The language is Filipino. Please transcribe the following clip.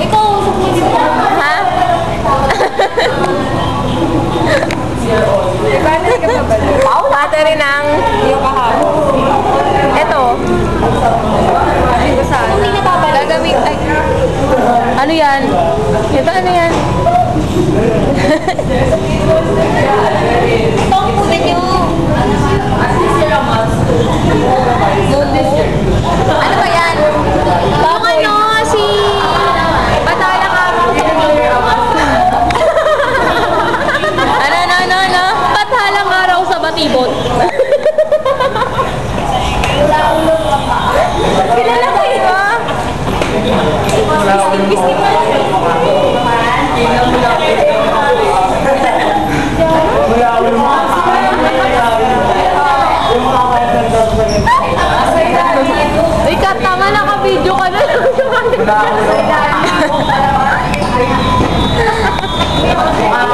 Ikaw, usok mo dito. Ha? Battery ka pa ba? Oo, battery ng... Yung kahapon. Ito. Ay, ko sana. Hindi na babalik. Ay. Ano yan? Ito ano yan? tibot. Kilala ko yun ba? Bistik, bistik na lang. Uy, katanga na ka-video ka na. Wala ako.